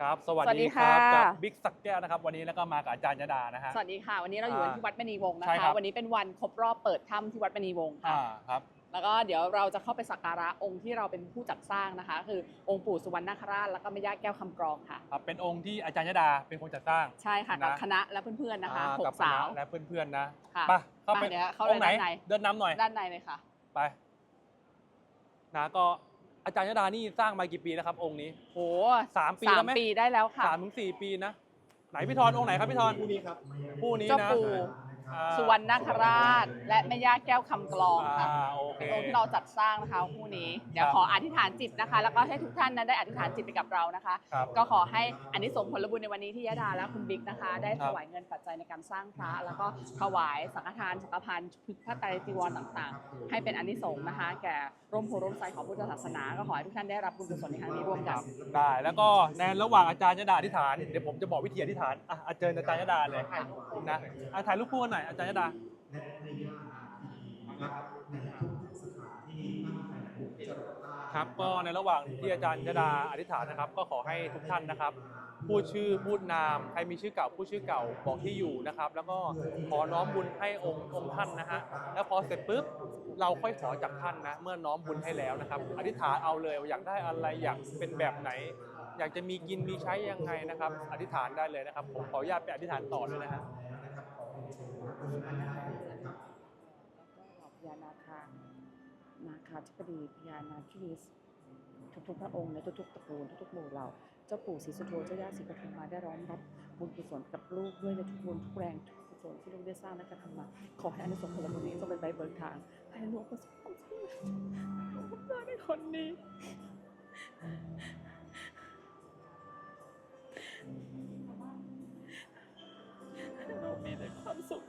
ครับ สวัสสวัสดีดีครับค่ะกับบิ๊กสักแก้วนะครับ วันนี้แล้วก็มากับอาจารย์ยดานะฮะ สวัสดีค่ะ วันนี้เราอยู่อ่าที่วัดมณีวงศ์นะใช่ครัคะ บ วันนี้เป็นวันครบรอบเปิดถ้ำที่วัดมณีวงศ์ค่ะ อ่าครับ แล้วก็เดี๋ยวเราจะเข้าไปสักการะองค์ที่เราเป็นผู้จัดสร้างนะคะ คือองค์ปู่สุวรรณนาคราชแล้วก็แม่ย่าแก้วคำกรองค่ะ ครับเป็นองค์ที่อาจารย์ยดาเป็นคนจัดสร้าง ใช่ค่ะกับนะคณะและเพื่อนๆนะคะอ่าหกับกคสาณะวและเพื่อนๆนะค่ะ ไปเข้าไปไปเดี๋ยวเข้าองค์ไหนด้านใน เดินน้ำหน่อย ด้านในเลยค่ะ ไปนะก็ อาจารย์ยดานี่สร้างมากี่ปีนะครับ องค์นี้โหสามปีสาแล้มวไหมปีได้แล้วค่ะ สามถึงสี่ปีนะไหนพี่ธรองค์ไหนครับพี่ธรคู่นี้ครับผู้นี้เจ้านะปู่อ่า สุวรรณนาคราช และแม่ย่าแก้วคำกรองค่ะอ่าโอเคเป็นองค์ที่เราจัดสร้างนะคะคู่นี้เดี๋ยวครับขออธิษฐานจิตนะคะ แล้วก็ให้ทุกท่านนั้นได้อธิษฐานจิตไปกับเรานะคะ ครับ ก็ขอให้อันนี้ส่งส์ผลบุญในวันนี้ที่ยะดาและคุณบิ๊กนะคะ ได้ครัถบวายเงินปัจจัยในการสร้างพระ แล้วก็ถวายสังฆทานสังฆพันธ์พุทธพระไตรจีวรต่างๆ ให้เป็นอันนี้สงส์นะคะ แก่ร่มโพร่มไทรของพุทธศาสนา ก็ขอให้ทุกท่านได้รับบุญกุศลในครั้งนี้ร่วมคกัรันบได้แล้วก็ในระหว่างอาจารย์ยดาอธิษฐานเดี๋ยวผมจะบอกวิธีอธิษฐานอะอาจารย์อาจารย์ยดาเลยนะอะถ่ายรูปคู่กันหน่อยอาจารย์ยดาและในย่านาทีนะครับในทุกๆสถานที่ตั้งแต่ผมจะรได้ครับก็ในระหว่างที่อาจารย์ยดาอธิษฐานนะครับ ก็ขอให้ทุกท่านนะครับ พูดชื่อพูดนามใครมีชื่อเก่าพูดชื่อเก่าบอกที่อยู่นะครับ แล้วก็ขอน้อมบุญให้องค์องค์ท่านนะฮะแล้วพอเสร็จปุ๊บเราค่อยขอจากท่านนะ เมื่อน้อมบุญให้แล้วนะครับ อธิษฐานเอาเลยว่าอยากได้อะไรอยากเป็นแบบไหน อยากจะมีกินมีใช้ยังไงนะครับ อธิษฐานได้เลยนะครับผมขออนุญาตไปอธิษฐานต่อด้วยนะฮะ พญานาคานาคาธิบดีพญานาคีสทุกๆพระองค์ในทุกๆตระกูลทุกๆหมู่เหล่าเจ้าปู่ศรีสุโธเจ้าย่าศรีปทุมมาได้ร้อมรับบุญกุศลกับลูกด้วยในทุกบุญทุกแรงทุกกุศลที่ลูกได้สร้างและกระทำมา ขอให้อานิสงส์ผลบุญนี้จงเป็นใบเบิกทางให้ลูกประสบความสำเร็จลูกได้ในคนนี้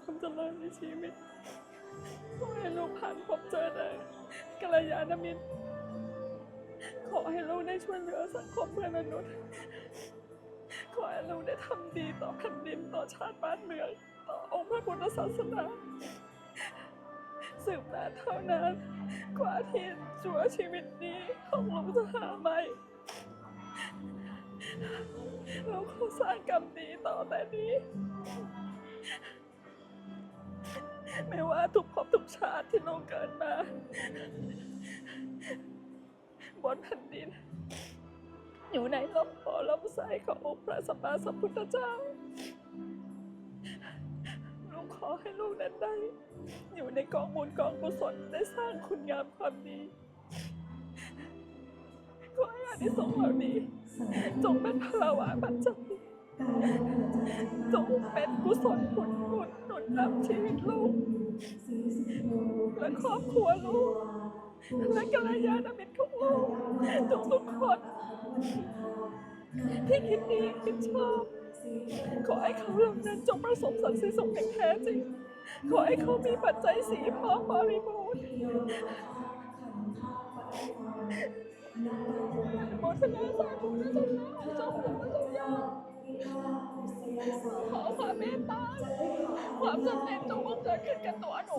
ความเจริญในชีวิตขอให้ลูกผ่านพบเจอได้กัลยาณมิตร ขอให้ลูกได้ช่วยเหลือสังคมเพื่อนมนุษย์ ขอให้ลูกได้ทำดีต่อแผ่นดินต่อชาติบ้านเมืองต่อองค์พระพุทธศาสนา สืบนานเท่านานกว่าที่ชั่วชีวิตนี้ของลูกจะหาไม่เราขอสร้างกรรมดีต่อแต่นี้ ไม่ว่าทุกภพทุกชาติที่เราเกิดมาบนแผ่นดิน อยู่ในลมโพลมใสขององค์พระสัมมาสัมพุทธเจ้าลูกขอให้ลูกนั้นได้ อยู่ในกองบุญกองกุศลได้สร้างคุณงามความดีขอให้อานิสงส์เหล่านี้ จงเป็นพลาวะปัจจัย จงเป็นกุศลผลบุญหนุนนำชีวิตลูก และครอบครัวลูก และกัลยาณมิตรของลูกทุกทุกคน ที่คิดดีคิดชอบ ขอให้เขาเหล่านั้นจงประสบสันติสุขอย่างแท้จริง ขอให้เขามีปัจจัยสีพร้อมบริบูรณ์โมทนาสาธุนะเจ้าค่ะเจ้าปู่เจ้าย่า ขอความเมตตาความสำเร็จจงบังเกิดขึ้นกับตัวหนู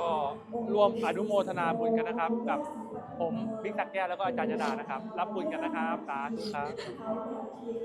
ก็ร่วมอนุโมทนาบุญกันนะครับ กับผมบิ๊กตักแก้วแล้วก็อาจารย์ยดานะครับ รับบุญกันนะครับสาธุครับ